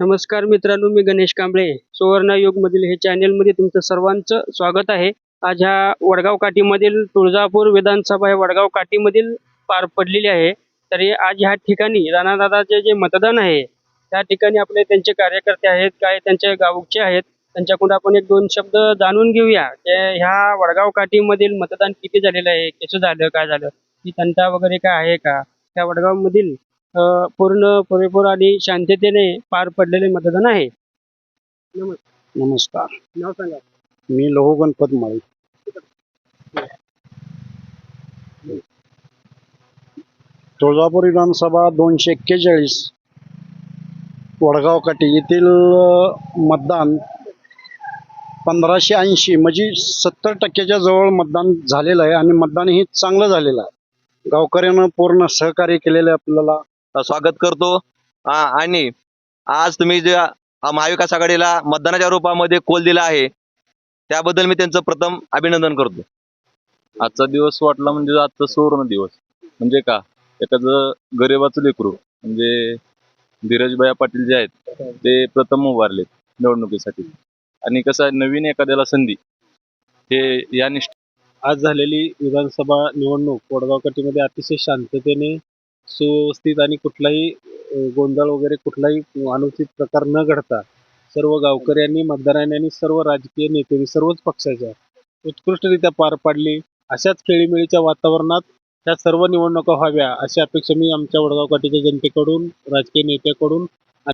नमस्कार मित्रांनो मी गणेश कांबळे. सुवर्ण युग मधील हे चॅनेल मध्ये तुमचं सर्वांचं स्वागत आहे. आज ह्या वडगाव काठीमधील तुळजापूर विधानसभा हे वडगाव काठीमधील पार पडलेली आहे. तरी आज ह्या ठिकाणी राणादादाचे जे मतदान आहे त्या ठिकाणी आपले त्यांचे कार्यकर्ते आहेत काय त्यांचे गावचे आहेत त्यांच्याकडून आपण एक दोन शब्द जाणून घेऊया. की ह्या वडगाव काठीमधील मतदान किती झालेलं आहे कसं झालं काय झालं की तंटा वगैरे काय आहे का? त्या वडगावमधील पूर्ण पुरेपूर आणि शांततेने पार पडलेले मतदान आहे. नमस्कार. नाव सांगा. मी लोह गणपत माळी. तुळजापूर विधानसभा दोनशे एक्केचाळीस वडगाव काठी येथील अ, मतदान पंधराशे ऐंशी म्हणजे सत्तर टक्क्याच्या जवळ मतदान झालेलं आहे आणि मतदान हे चांगलं झालेलं आहे. गावकऱ्यानं पूर्ण सहकार्य केलेलं आहे आपल्याला. स्वागत करतो. आणि आज तुम्ही जे महाविकास आघाडीला मतदानाच्या रूपामध्ये कोल दिला आहे त्याबद्दल मी त्यांचं प्रथम अभिनंदन करतो. आजचा दिवस वाटला म्हणजे आजचा सुवर्ण दिवस. म्हणजे का? एखादं गरिबाचं लेकरू म्हणजे धीरजभाई पाटील जे आहेत ते प्रथम उभारलेत निवडणुकीसाठी. आणि कसं आहे नवीन एखाद्याला संधी हे या निष्ठ आज झालेली विधानसभा निवडणूक वडगाव काठीमध्ये अतिशय शांततेने सुव्यवस्थित आणि कुठलाही गोंधळ वगैरे कुठलाही अनुचित प्रकार न घडता सर्व गावकऱ्यांनी मतदारांनी आणि सर्व राजकीय नेत्यांनी सर्वच पक्षाच्या उत्कृष्टरित्या पार पाडली. अशाच खेळीमेळीच्या वातावरणात ह्या सर्व निवडणुका व्हाव्या अशी अपेक्षा मी आमच्या वडगाव काठीच्या जनतेकडून राजकीय नेत्याकडून